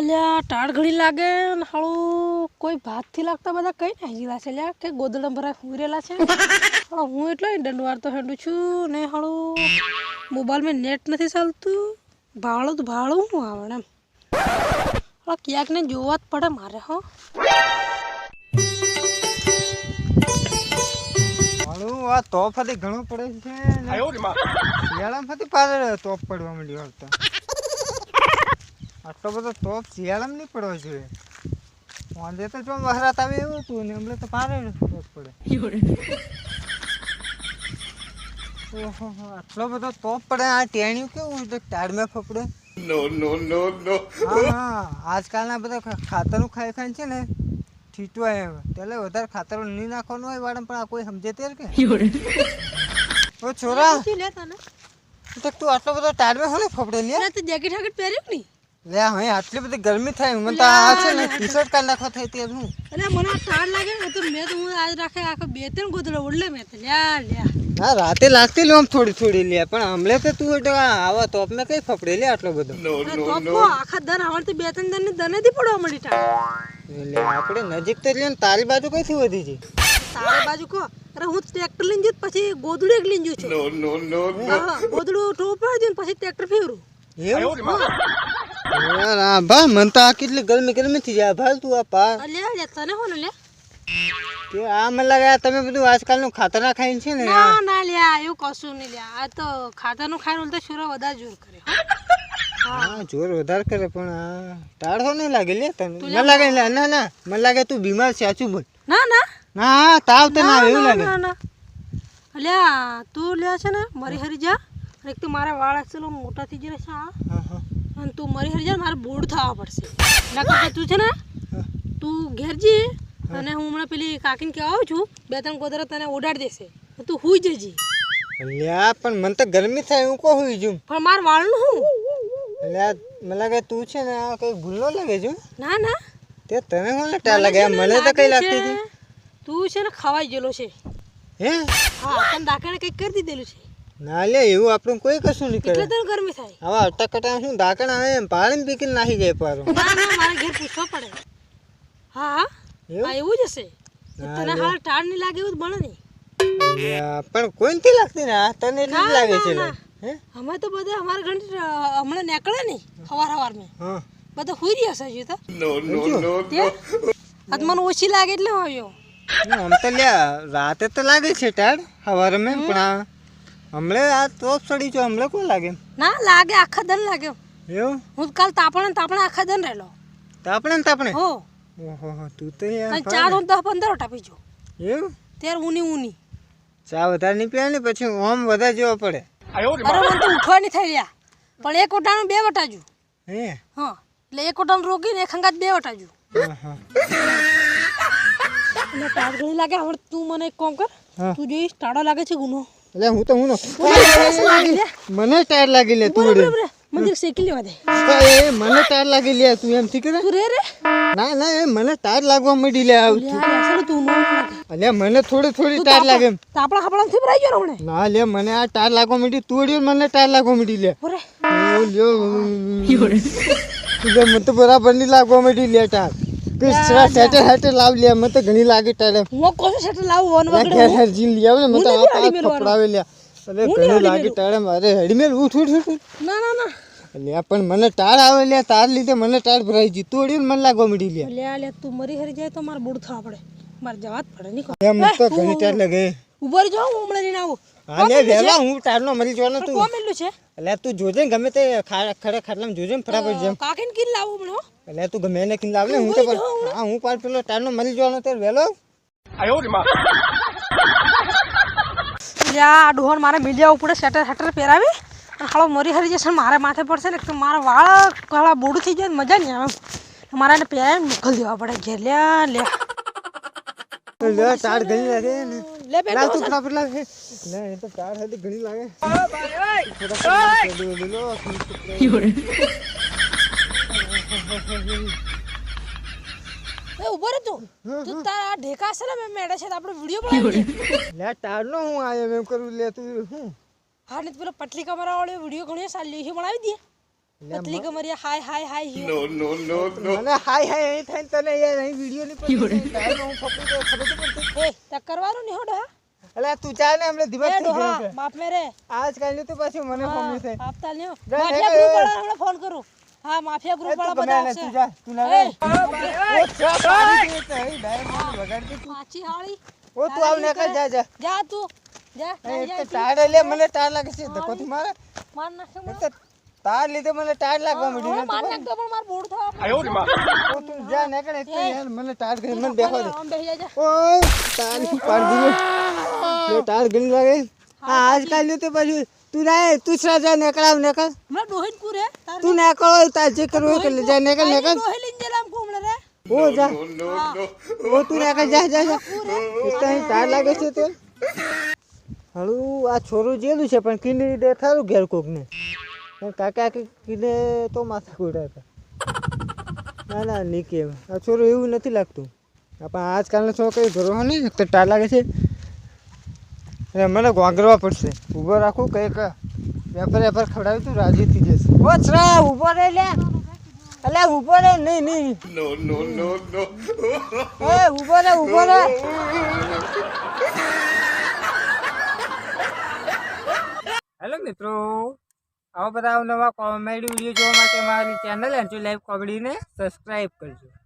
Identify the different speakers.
Speaker 1: લાગે ને હાળું કોઈ ભાતથી લાગતા બધા કઈ ના ગયેલા છે અલ્યા કે ગોદડા ભરાય હુરેલા છે. હાળો હું એટલો ઇન્ટરનેટ વાળતો હેડું છું ને હાળું મોબાઈલમાં નેટ નથી ચાલતું. ભાડું તો ભાડું હું આવે એમ. હાળો ક્યાંક ને જોવા જ પડે મારે હો.
Speaker 2: આ તોપ હતી ઘણું પડે છે તોફ પાછળ તોપ પડવા માંડ્યો હાલ તો. આટલો બધો તોપ શિયાળામ નહીં પડવો જોઈએ. વાંધે તો જો વહરાત આવે એવું હતું ને હમણાં તો પારે તોપ પડે. ઓહો આટલો બધો તોપ પડે આ ટેણ્યું કેવું છે? ટાળમાં ફપડે હા હા. આજકાલના બધા ખાતરનું ખાઈ ખાઈને છે ને ઠીટવા એમ એટલે વધારે ખાતર નહીં નાખવાનું હોય વાળા પણ આ કોઈ સમજે તેર કે? ઓ છોરા.
Speaker 1: પૂછી લે તને
Speaker 2: તો તું આટલો બધો ટાળમે હોય ફપડે લે
Speaker 1: તો તે જેકેટ હાકેટ પહેર્યું નહીં?
Speaker 2: લે હવે આટલી બધી ગરમી થાય મને તો આ છે ને ટી શર્ટ કાઢ નાખવા થાય તે હું
Speaker 1: અરે મને તાર લાગે ને તો મેં તો હું આજ રાખે આખો બે ત્રણ ગોદડો ઓડલે મેં તો. લ્યા લ્યા
Speaker 2: હા રાતે લાગતી લે આમ થોડી થોડી લે પણ હમણે તો તું એટલે આવા તોપ મેં કઈ ફફડી લે આટલો બધો?
Speaker 1: અરે તો કો આખા દન આવડતી બે ત્રણ દનની દનેથી પડવા મળી ટા
Speaker 2: એટલે આપણે નજીક તો લે ને તારી બાજુ કઈથી વધી છે
Speaker 1: તારી બાજુ કો? અરે હું ટ્રેક્ટર લઈને જઈશ પછી ગોદડું એક લઈને જઉં છું ગોદડું દઉં ને પછી ટ્રેક્ટર ફેરું
Speaker 2: એવું? ભા મન તો આ કેટલી ગરમી ગરમી થઈ જાય. ભાલ તું આ પા.
Speaker 1: લે તને હો ને લે
Speaker 2: આ મને લાગે તમે બધું આજકાલનું ખાતર ના ખાઈને છે ને
Speaker 1: ના ના લે એવું કશું નહીં આ તો ખાતરનું ખાઈને તો છોરા વધારે જોર કરે હા.
Speaker 2: જોર વધારે કરે પણ આ ટાળો નહીં લાગે લે તને. મને લાગે ના ના મને લાગે તું બીમાર છે સાચું બોલ.
Speaker 1: ના ના.
Speaker 2: ના તાવ તો ના એવું લાગે.
Speaker 1: ના ના. અલ્યા તું લ્યા છે ને મરી હરી જા. એક તો મારા વાળ એકચુઅલી મોટા થઈ જશે
Speaker 2: હા, હા.
Speaker 1: અને તું મરી હરી જા મારે બોર્ડ થવા પડશે. નકર તું છે ને તું ઘેર જી અને હું હમણાં પેલી કાકીને કહેવા આવું છું બે ત્રણ કોતરા તને ઓડાડી દેશે. તું હુઈ જજી.
Speaker 2: લ્યા પણ મને તો ગરમી થાય હું કો હુઈ જઉં?
Speaker 1: પણ માર વાળનું હું?
Speaker 2: લ્યા મને લાગે તું છે ને આ કઈ ભૂલ ન લાગે છું?
Speaker 1: ના ના.
Speaker 2: તે તને હું ટાળ લાગે? મને તો કઈ લાગતી હતી.
Speaker 1: તું છે ને ખવાઈ ગયેલો છે.
Speaker 2: હે?
Speaker 1: હા તને દાકાને કંઈક કરી દીધેલું છે.
Speaker 2: ના લે એવું આપણું કોઈ કશું નહીં કરે.
Speaker 1: એટલે ગરમી થાય.
Speaker 2: હવે અટકટા શું ઢાંકણ આવે એમ? પાણી પીકીને નાખી જાય પારો
Speaker 1: ના ના મારે ઘેર પૂછવો પડે. હા હા.
Speaker 2: એવું?
Speaker 1: એવું જ હશે. તને હાલ ટાળ નહીં લાગે એવું જ બને નહીં.
Speaker 2: પણ કોઈ નથી લાગતી ને. તને એટલી લાગે છે. હે?
Speaker 1: અમે તો બધા અમારા ઘર હમણાં નીકળે નહીં સવાર સવાર મેં.
Speaker 2: હા.
Speaker 1: બધા હુઈ રહ્યા છે હજી તો. મને ઓછી લાગે એટલે હું આવ્યો.
Speaker 2: આમ તો લ્યા રાતે તો લાગે છે ટાળ સવારે મેં પણ હમણે આ તોપ સડી છો હમણે કોણ લાગે?
Speaker 1: ના લાગે આખા દન લાગ્યો.
Speaker 2: એવું?
Speaker 1: હું કાલ તાપણે તાપણે આખા દન રહેલો.
Speaker 2: તાપણે તાપણે?
Speaker 1: હો.
Speaker 2: ઓહો તું તો યાર
Speaker 1: ચાર હું દસ પંદર ટાપી જો
Speaker 2: એવું?
Speaker 1: ત્યારે ઊની ઊની.
Speaker 2: ચા વધારે નહીં પીવા ને પછી ઓમ વધારે જેવો પડે.
Speaker 1: અરે મને તો ઉઠવા નહીં થઈ રહ્યા. પણ એક ઓટાનું બે વટાજુ.
Speaker 2: હે?
Speaker 1: હા એટલે એક વટાનું રોકીને એક હંગાત બે વટાજુ. ટાળ ઘણી લાગે હવે તું મને એક કામ કર. તું જોઈશ ટાળો લાગે છે ગુનો.
Speaker 2: એટલે હું તો હું મને ટાયર લાગી લે તું રે.
Speaker 1: મંદિર શેકી લેવા દે
Speaker 2: એ મને ટાયર લાગી લે તું એમ
Speaker 1: ઠીક રે રે.
Speaker 2: ના ના એ મને ટાયર લાગવા મડી લે આવ
Speaker 1: તું
Speaker 2: અલ્યા મને થોડી થોડી ટાયર લાગે
Speaker 1: તાપડા આપણા થી ભરાઈ ગયો ને હમણે?
Speaker 2: ના લે મને આ ટાયર લાગવા મડી તું અડ્યો મને ટાયર લાગવા મડી લે. એવું લ્યો. તું મને તો બરાબરની લાગવા મડી લે ટાયર. કે સેટર સેટર લાવ લે મને તો ઘણી લાગે ટાયર
Speaker 1: હું કોશું સેટ લાવું વન
Speaker 2: લા
Speaker 1: વગડે
Speaker 2: ઘેર જીન લઈ આવે ને મને તો આ
Speaker 1: હળી
Speaker 2: પકડાવે લે અરે ઘણી લાગે ટાયર મારે હડીમેલ ઉઠ ઉઠ ઉઠ ઉઠ.
Speaker 1: ના ના ના.
Speaker 2: લે પણ મને ટાળ આવે લે તાર લીધે મને ટાળ ભરાઈ ગઈ. તું મને લાગવા માંડી લે
Speaker 1: લે લે તું મરી હરી જાય તો મારે બુડ થવા પડે. મારે જવા જ પડે નહીં
Speaker 2: એમ તો ઘણી ટાળ લાગે.
Speaker 1: ઊભા રહી જાઓ હું હમણાં લઈને આવું.
Speaker 2: વેલા હું મરી જવાનો તું.
Speaker 1: કોમ છે?
Speaker 2: એટલે તું જોજે ને ગમે તે ખડે ખાટલામાં જોજે ને ફટાફટ જેમ.
Speaker 1: કાકીને કીને લાવું હમણાં
Speaker 2: તું ગમે એને કિન લાવ ને હું તો હા હું પેલો મરી જવાનો ત્યારે વહેલો
Speaker 1: લે આ ડોહન મારે મિલિયા ઉપડે સેટર સેટર પહેરાવી. અને હાલો મરી હરી જશે મારે માથે પડશે ને તો મારા વાળ કાળા બોડું થઈ જાય મજા નહીં આવે. મારે એને પહેરાવીને મોકલી દેવા પડે ઘેર. લ્યા લે
Speaker 2: લે ટાળ ઘણી લાગે ને.
Speaker 1: લે બેન
Speaker 2: લાવ તું ફટાફટ લાવ હે. લે એ તો ટાળ હતી ઘણી લાગે ફટાફટ લો, લો, લો.
Speaker 1: એ ઊભો રે તું તું તારા આ ઢેકા છે ને મેં મેળે છે તો આપણે વીડિયો બનાવીએ
Speaker 2: લે ટાળનો હું આયો એમ કરું લે તું હું
Speaker 1: હા ને તો પેલો પટલી કમરા વાળો વીડિયો ઘણો સારી છે બનાવી દઈએ પતલી કમરિયા હાય હાય હાય હીરો
Speaker 2: મને હાય હાય અહીં થઈને તને યાર અહીં વીડિયો ની પડી ટાઈમ હું ફપડી ગયો ખબર તો પડતી
Speaker 1: નહીં હો ડોહા.
Speaker 2: અલે તું ચાલ ને હમણે દિવસ થઈ ગયો છે.
Speaker 1: માફ મેરે
Speaker 2: આજ કાલની તો પછી મને ફોન થાય
Speaker 1: આપતા લ્યો માફિયા ગ્રુપ વાળા હમણે ફોન કરું. હા માફિયા ગ્રુપ વાળા બધા
Speaker 2: આવશે. તું જા તું ના રે. ઓ, ચા પાડી તે તો, ડાયરેક્ટ મને વગાડતી તું.
Speaker 1: પાછી હાળી.
Speaker 2: ઓ તું આવ ને કર. જા જા.
Speaker 1: જા તું. જા
Speaker 2: એ
Speaker 1: જા,
Speaker 2: ટાળ લે મને ટાળ લાગે છે ધક્કોથી મારે.
Speaker 1: માર નાખે
Speaker 2: તો તાર લીધે મને ટાયર લાગવા
Speaker 1: મળ્યું
Speaker 2: મળી
Speaker 1: માર નાખતો પણ માર બોડ થવા
Speaker 2: ઓ તું જા ને તો યાર મને ટાયર કરી મને બેહો દે
Speaker 1: આમ બેહી જા, જા
Speaker 2: ઓય તારી પાડી દીધો લે આજ ગણી લાગે? હા આજકાલ તો પાછું તું ના તું સરા જા નીકળાવ નીકળ.
Speaker 1: મને ડોહીન કુરે તાર
Speaker 2: તું નીકળ તાર જે કરવું કે લે. જા નીકળ નીકળ.
Speaker 1: ડોહી લઈને જલામ આમ રે.
Speaker 2: ઓ જા. ઓ તું નીકળ જા જા જા. તું તો લાગે છે તે. હળું આ છોરું જેલું છે પણ કીની દે થારું ઘેર કોકને. પણ કાકા કીને તો માથા કુડા હતા ના ના નહીં કેમ આ છોરું એવું નથી લાગતું. પણ આજકાલનો છોકરો ભરો નહીં એક તો ટાળ લાગે છે. અને મને ગોંગરવા પડશે. ઊભો રાખું કંઈક વેપાર વેપાર ખવડાવ્યું તું રાજી થઈ જશે ઓ છરા ઊભો રે લે. અલે ઊભો રહે નહીં નહીં. નો નો નો નો એ ઊભો રહે ઊભો રહે. હેલો મિત્રો. આવા બધા નવા કોમેડી વીડિયો જોવા માટે મારી ચેનલ એન્જોય લાઈવ કોમેડીને સબસ્ક્રાઈબ કરજો.